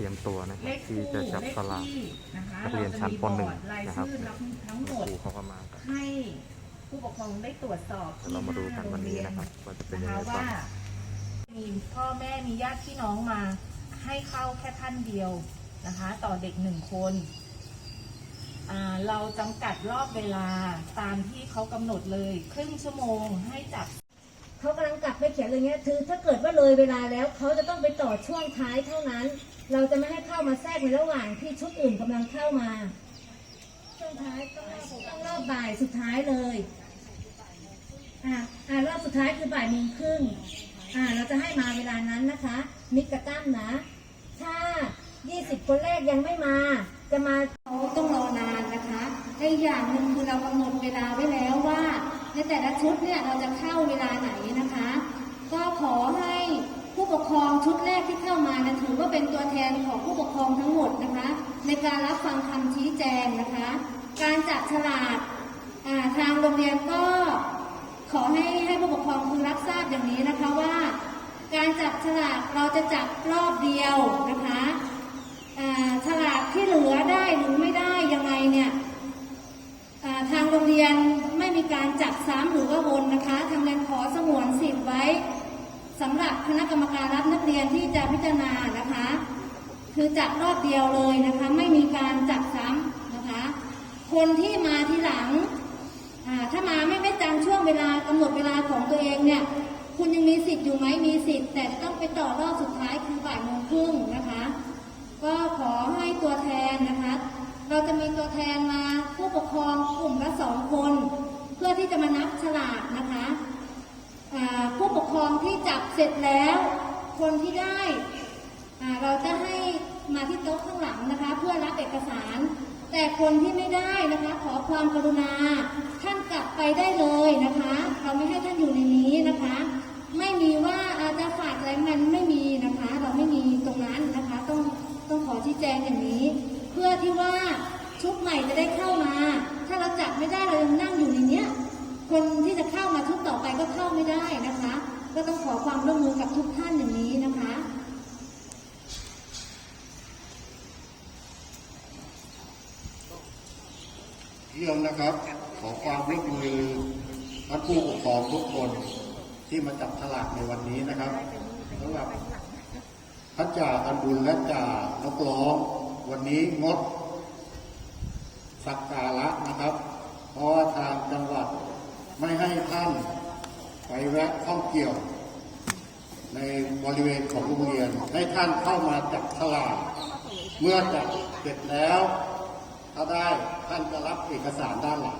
คือการเตรียมตัวนะครัเลบขที่คู่จะจับเลขสลากที่นะคะนักเรียนชั้นปเราจะหนึ่มีงบอร์ดรายนะครับชื่อทั้งหมคดรูเขาก็มากันให้ผู้ปกครองได้ตรวจสอบเดี๋ยวเรามาดูกันวันนี้นะครับว่าจะเป็นนะยังคะไงว่าบ้างมีพ่อแม่มีญาติพี่น้องมา ให้เข้าแค่ท่านเดียวนะคะ ต่อเด็กหนึ่งคนอ่าเราจำกัดรอบเวลาตามที่เขากำหนดเลย ครึ่งชั่วโมงให้จับเขากำลังกลับไปเขียนเลยเงี้ยคือถ้าเกิดว่าเลยเวลาแล้วเขาจะต้องไปต่อช่วงท้ายเท่านั้น เราจะไม่ให้เข้ามาแทรกในระหว่างที่ชุดอื่นกำลังเข้ามาช่วงท้ายต้องรอบบ่ายสุดท้ายเลย อ่าอ่ารอบสุดท้ายคือบ่ายโมงครึ่งอ่าเราจะให้มาเวลานั้นนะคะมิกกระตั้มนะ ถ้า 20 คนแรกยังไม่มา จะมาเขาต้องรอนานนะคะและอีกอย่างหนึ่งคือเรากำหนดเวลาไว้แล้วว่า ในแต่ละชุดเนี่ยเราจะเข้าเวลาไหนนะคะ ก็ขอให้ผู้ปกครองชุดแรกที่เข้า เป็นตัวแทนของผู้ปกครองทั้งหมดนะคะ ในการรับฟังคำชี้แจงนะคะ การจับฉลากอ่าทางโรงเรียนก็ขอให้ให้ผู้ปกครองคือรับทราบอย่างนี้นะคะว่า การจับฉลากเราจะจับรอบเดียวนะคะฉลากที่เหลือได้หรือไม่ได้ยังไงเนี่ยอ่าทางโรงเรียนไม่มีการจับซ้ำหรือว่าวนนะคะทางเรียนขอสงวนสิทธิ์ไว้สำหรับ คณะกรรมการรับนักเรียนที่จะพิจารณานะคะ คือจับรอบเดียวเลยนะคะ ไม่มีการจับซ้ำนะคะ คนที่มาทีหลังถ้ามาไม่ไม่ตามช่วงเวลากำหนดเวลาของตัวเองเนี่ย คุณยังมีสิทธิ์อยู่ไหมมีสิทธิ์ แต่จะต้องไปต่อรอบสุดท้ายคือบ่ายโมงครึ่งนะคะ ก็ขอให้ตัวแทนนะคะ เราจะมีตัวแทนมาผู้ปกครองกลุ่มละสองคน เพื่อที่จะมานับฉลากนะคะ องที่จับเสร็จแล้ว คนที่ได้เราจะให้มาที่โต๊ะข้างหลังนะคะ เพื่อรับเอกสาร แต่คนที่ไม่ได้นะคะ ขอความกรุณา ท่านกลับไปได้เลยนะคะ เราไม่ให้ท่านอยู่ในนี้นะคะ ไม่มีว่าอาจจะฝากอะไรมันไม่มีนะคะ เราไม่มีตรงนั้นนะคะ ต้องต้องขอชี้แจงอย่างนี้ เพื่อที่ว่าชุดใหม่จะได้เข้ามา ถ้าเราจับไม่ได้เรายังนั่งอยู่ในเนี้ยคนที่จะเข้ามาชุดต่อไปก็เข้าไม่ได้นะคะ ก็ต้องขอความร่วมมือกับทุกท่านอย่างนี้นะคะเยี่ยมนะครับ ขอความร่วมมือท่านผู้ปกครองทุกคนที่มาจับฉลากในวันนี้นะครับสำหรับท่านจ่าอันบุญและจ่านกร้องวันนี้งดสักการะนะครับ เพราะว่าทางจังหวัดไม่ให้ท่าน ไปแวะท่องเที่ยว ในบริเวณของโรงเรียน ให้ท่านเข้ามาจับฉลากเมื่อจับเสร็จแล้ว ถ้าได้ท่านจะรับเอกสารด้านหลัง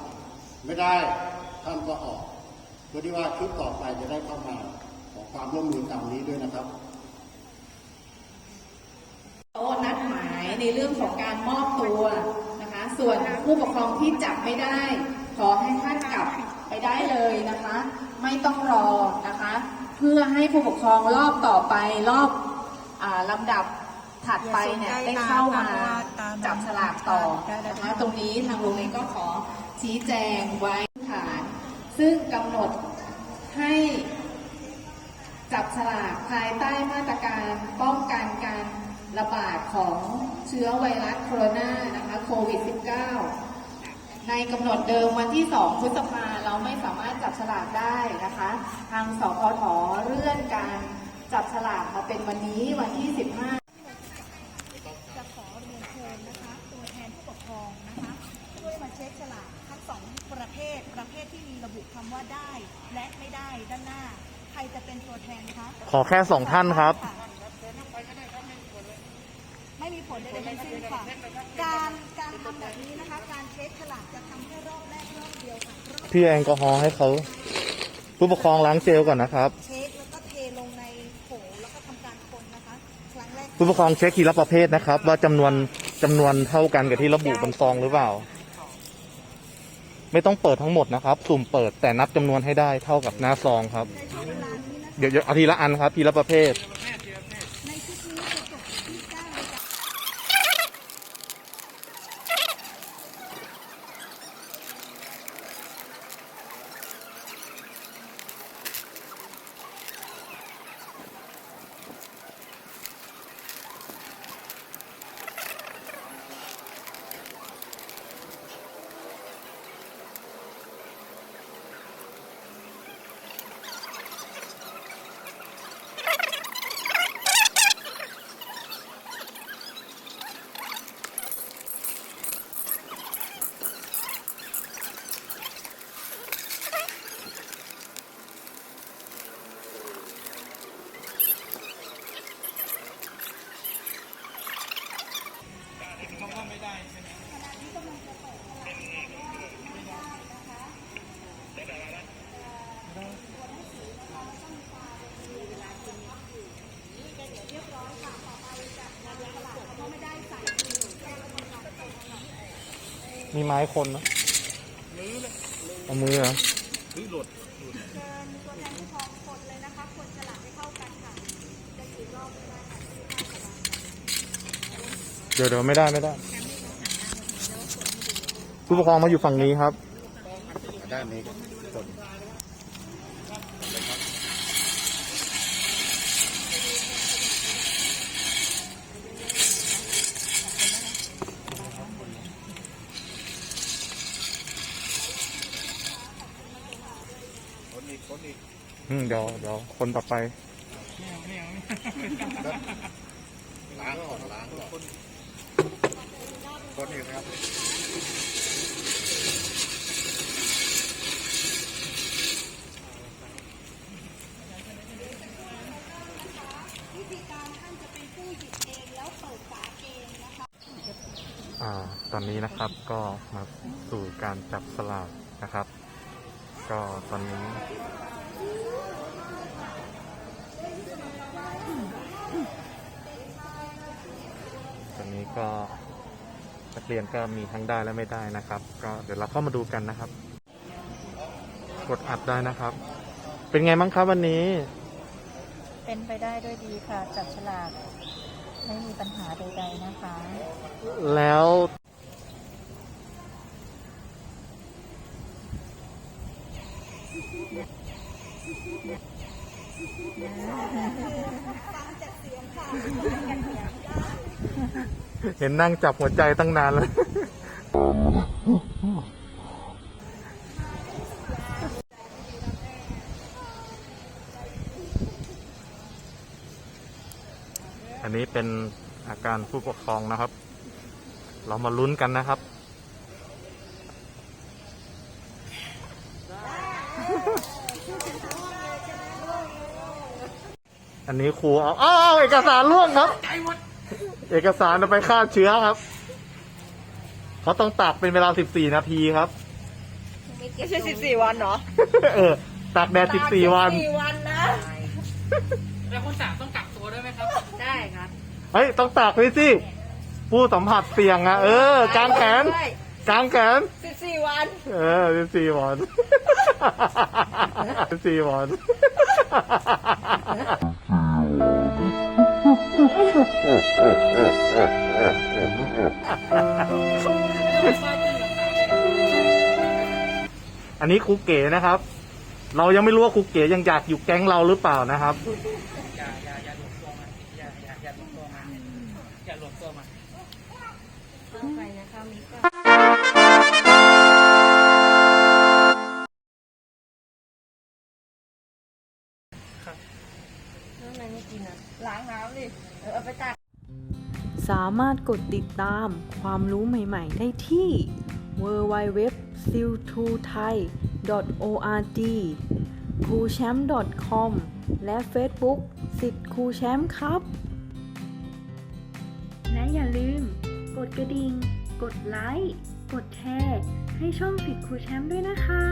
ไม่ได้ท่านก็ออกเพื่อที่ว่าชุดต่อไปจะได้เข้ามาขอความร่วมมือตามนี้ด้วยนะครับโต๊ะนัดหมายในเรื่องของการมอบตัวนะคะ ส่วนผู้ปกครองที่จับไม่ได้ ขอให้ท่านกลับไปได้เลยนะคะ ไม่ต้องรอนะคะ เพื่อให้ผู้ปกครองรอบต่อไปรอบอาลำดับถัดไปเนี่ยได้เข้ามาจับฉลากต่อนะคะตรงนี้ทางโรงเรียนก็ขอชี้แจงไว้ฐาน ซึ่งกำหนดให้จับฉลากภายใต้มาตรการป้องกันการระบาดของเชื้อไวรัสโคโรนานะคะโควิด -19 ในกำหนดเดิมวันที่ 2 พฤษภา เราไม่สามารถจับฉลากได้นะคะ ทางสพทเลื่อนการจับฉลากมาเป็นวันนี้วันที่ 15จะขอเรียนเชิญนะคะ ตัวแทนผู้ปกครองนะคะช่วยมาเช็คฉลากทั้งสองประเภท ประเภทที่มีระบุคำว่าได้ และไม่ได้ด้านหน้า ใครจะเป็นตัวแทนคะ ขอแค่สองท่านครับะไม่มี ผลใดๆทั้งสิ้นค่ะ การการทำแบบนี้นะคะ การเช็คฉลากจะทำแค่รอบแรกรอบเดียวค่ะรอบพี่แอลกอฮอล์ให้เขา ผู้ปกครองล้างเจลก่อนนะครับ เช็คแล้วก็เทลงในโถแล้วก็ทำการคนนะคะ ครั้งแรกผู้ปกครองเช็คทีละประเภทนะครับ ว่าจำนวนจำนวนเท่ากันกับที่ระบุบนซองหรือเปล่า ไม่ต้องเปิดทั้งหมดนะครับ สุ่มเปิดแต่นับจำนวนให้ได้เท่ากับหน้าซองครับในช่วงเวลานี้นะคะ เดี๋ยวเดี๋ยวเอาทีละอันครับทีละประเภท มีไม้คนนะเอามือเหรอเชิญตัวแทนผู้ปกครองคนเลยนะคะคนฉลากไม่เท่ากันค่ะจะกี่รอบก็ได้ค่ะเดี๋ยวเดี๋ยวไม่ได้ไม่ได้ผู้ปกครองมาอยู่ฝั่งนี้ครับด้านนี้กด อืมเดี๋ยวเดี๋ยวคนต่อไปล้างก่อนล้างก่อนกดอีกครับวิธีการท่านจะเป็นผู้หยิบเองแล้วเปิดฝาเองนะคะอ่าตอนนี้นะครับก็มาสู่การจับสลากนะครับ ก็ตอนนี้ ตอนนี้ก็นักเรียนก็มีทั้งได้และไม่ได้นะครับ ก็เดี๋ยวเราเข้ามาดูกันนะครับ กดอัดได้นะครับ เป็นไงบ้างครับวันนี้ เป็นไปได้ด้วยดีค่ะ จับฉลากไม่มีปัญหาใดๆนะคะ แล้ว เห็นนั่งจับหัวใจตั้งนานแล้วอันนี้เป็นอาการผู้ปกครองนะครับ เรามาลุ้นกันนะครับ อันนี้ครูเอาอ้าวเอกสารล่วงครับ เอกสารเอาไปฆ่าเชื้อครับเขาต้องตากเป็นเวลา 14 นาทีครับ ไม่ใช่สิบสี่วันเหรอเออ ตากแดด 14 วัน สี่วันนะ แล้วคนสั่งต้องกักตัวด้วยไหมครับ ได้ครับเฮ้ย ต้องตากด้วยสิ ผู้สัมผัสเสี่ยงอะเออ กางแขน กางแขน สิบสี่วัน เออเป็นสี่หมอน อันนี้ครูเก๋นะครับ เรายังไม่รู้ว่าครูเก๋ยังอยากอยู่แก๊งเราหรือเปล่านะครับ อย่าอย่าอย่าหลวมตัวมันอย่าอย่าอย่าหลวมตัวมันอย่าหลวมตัวมันไปนะคะมีก็แล้วทำไมไม่กินอะล้างน้ำดิเออเอาไปตักสามารถกดติดตามความรู้ใหม่ ๆ ได้ที่ w w w s i l t o t h a i org ครูแชมป์ .com และ Facebook สิทธิ์ครูแชมป์ครับ และอย่าลืม กดกระดิ่ง กดไลค์ กดแชร์ ให้ช่องสิทธิ์ครูแชมป์ด้วยนะคะ